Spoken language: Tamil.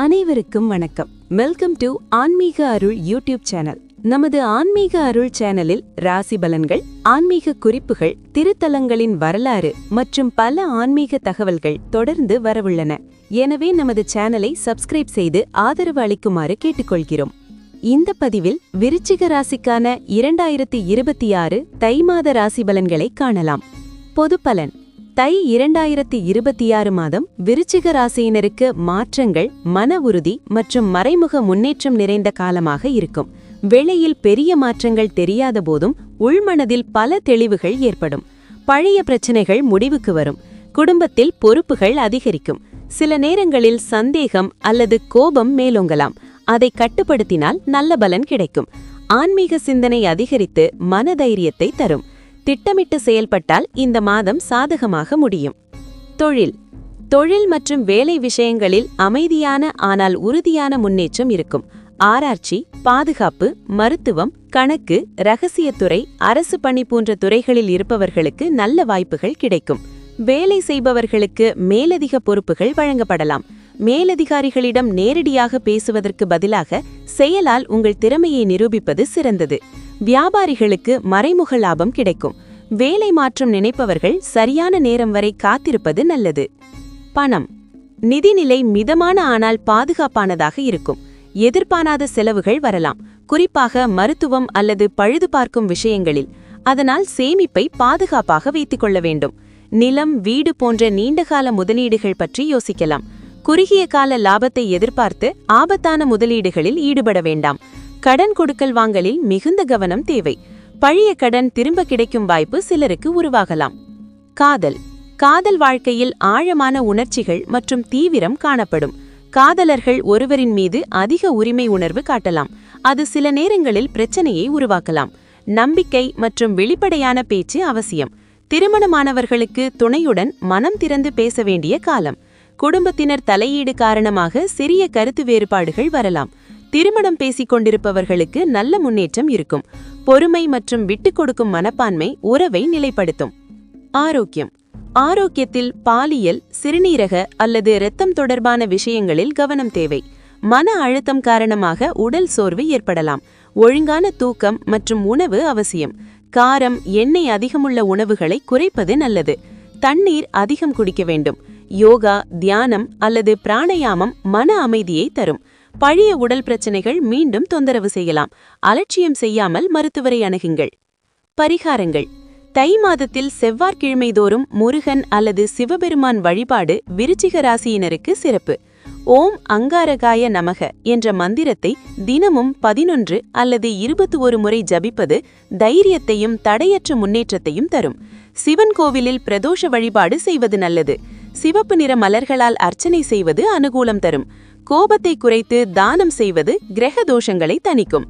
அனைவருக்கும் வணக்கம். வெல்கம் டு ஆன்மீக அருள் யூடியூப் சேனல். நமது ஆன்மீக அருள் சேனலில் ராசி பலன்கள் ஆன்மீக குறிப்புகள் திருத்தலங்களின் வரலாறு மற்றும் பல ஆன்மீக தகவல்கள் தொடர்ந்து வரவுள்ளன. எனவே நமது சேனலை சப்ஸ்கிரைப் செய்து ஆதரவு அளிக்குமாறு கேட்டுக்கொள்கிறோம். இந்த பதிவில் விருச்சிக ராசிக்கான இரண்டாயிரத்தி இருபத்தி ஆறு தை மாத ராசி பலன்களை காணலாம். பொது பலன். தை இரண்டாயிரத்தி இருபத்தி ஆறு மாதம் விருச்சிக ராசியினருக்கு மாற்றங்கள் மன உறுதி மற்றும் மறைமுக முன்னேற்றம் நிறைந்த காலமாக இருக்கும். வெளியில் பெரிய மாற்றங்கள் தெரியாத போதும் உள்மனதில் பல தெளிவுகள் ஏற்படும். பழைய பிரச்சனைகள் முடிவுக்கு வரும். குடும்பத்தில் பொறுப்புகள் அதிகரிக்கும். சில நேரங்களில் சந்தேகம் அல்லது கோபம் மேலோங்கலாம். அதை கட்டுப்படுத்தினால் நல்ல பலன் கிடைக்கும். ஆன்மீக சிந்தனை அதிகரித்து மனதைரியத்தை தரும். திட்டமிட்டு செயல்பட்டால் இந்த மாதம் சாதகமாக முடியும். தொழில். தொழில் மற்றும் வேலை விஷயங்களில் அமைதியான ஆனால் உறுதியான முன்னேற்றம் இருக்கும். ஆராய்ச்சி பாதுகாப்பு மருத்துவம் கணக்கு ரகசியத்துறை அரசு பணி போன்ற துறைகளில் இருப்பவர்களுக்கு நல்ல வாய்ப்புகள் கிடைக்கும். வேலை செய்பவர்களுக்கு மேலதிக பொறுப்புகள் வழங்கப்படலாம். மேலதிகாரிகளிடம் நேரடியாக பேசுவதற்கு பதிலாக செயலால் உங்கள் திறமையை நிரூபிப்பது சிறந்தது. வியாபாரிகளுக்கு மறைமுக லாபம் கிடைக்கும். வேலை மாற்றம் நினைப்பவர்கள் சரியான நேரம் வரை காத்திருப்பது நல்லது. பணம். நிதிநிலை மிதமான ஆனால் பாதுகாப்பானதாக இருக்கும். எதிர்பாராத செலவுகள் வரலாம். குறிப்பாக மருத்துவம் அல்லது பழுது பார்க்கும் விஷயங்களில். அதனால் சேமிப்பை பாதுகாப்பாக வைத்துக் கொள்ள வேண்டும். நிலம் வீடு போன்ற நீண்டகால முதலீடுகள் பற்றி யோசிக்கலாம். குறுகிய கால லாபத்தை எதிர்பார்த்து ஆபத்தான முதலீடுகளில் ஈடுபட வேண்டாம். கடன் கொடுக்கல் வாங்கலில் மிகுந்த கவனம் தேவை. பழைய கடன் திரும்ப கிடைக்கும் வாய்ப்பு சிலருக்கு உருவாகலாம். காதல். காதல் வாழ்க்கையில் ஆழமான உணர்ச்சிகள் மற்றும் தீவிரம் காணப்படும். காதலர்கள் ஒருவரின் மீது அதிக உரிமை உணர்வு காட்டலாம். அது சில நேரங்களில் பிரச்சனையை உருவாக்கலாம். நம்பிக்கை மற்றும் வெளிப்படையான பேச்சு அவசியம். திருமணமானவர்களுக்கு துணையுடன் மனம் திறந்து பேச வேண்டிய காலம். குடும்பத்தினர் தலையீடு காரணமாக சிறிய கருத்து வேறுபாடுகள் வரலாம். திருமணம் பேசிக் கொண்டிருப்பவர்களுக்கு நல்ல முன்னேற்றம் இருக்கும். பொறுமை மற்றும் விட்டுக் கொடுக்கும் மனப்பான்மை உறவை நிலைப்படுத்தும். ஆரோக்கியம். ஆரோக்கியத்தில் பாலியல் சிறுநீரக அல்லது இரத்தம் தொடர்பான விஷயங்களில் கவனம் தேவை. மன அழுத்தம் காரணமாக உடல் சோர்வு ஏற்படலாம். ஒழுங்கான தூக்கம் மற்றும் உணவு அவசியம். காரம் எண்ணெய் அதிகமுள்ள உணவுகளை குறைப்பது நல்லது. தண்ணீர் அதிகம் குடிக்க வேண்டும். யோகா தியானம் அல்லது பிராணயாமம் மன அமைதியை தரும். பழைய உடல் பிரச்சனைகள் மீண்டும் தொந்தரவு செய்யலாம். அலட்சியம் செய்யாமல் மருத்துவரை அணுகுங்கள். பரிகாரங்கள். தை மாதத்தில் செவ்வாய்க்கிழமை தோறும் முருகன் அல்லது சிவபெருமான் வழிபாடு விருச்சிக ராசியினருக்கு சிறப்பு. ஓம் அங்காரகாய நமக என்ற மந்திரத்தை தினமும் பதினொன்று அல்லது இருபத்தி ஒரு முறை ஜபிப்பது தைரியத்தையும் தடையற்ற முன்னேற்றத்தையும் தரும். சிவன் கோவிலில் பிரதோஷ வழிபாடு செய்வது நல்லது. சிவப்பு நிற மலர்களால் அர்ச்சனை செய்வது அனுகூலம் தரும். கோபத்தை குறைத்து தானம் செய்வது கிரக தோஷங்களை தணிக்கும்.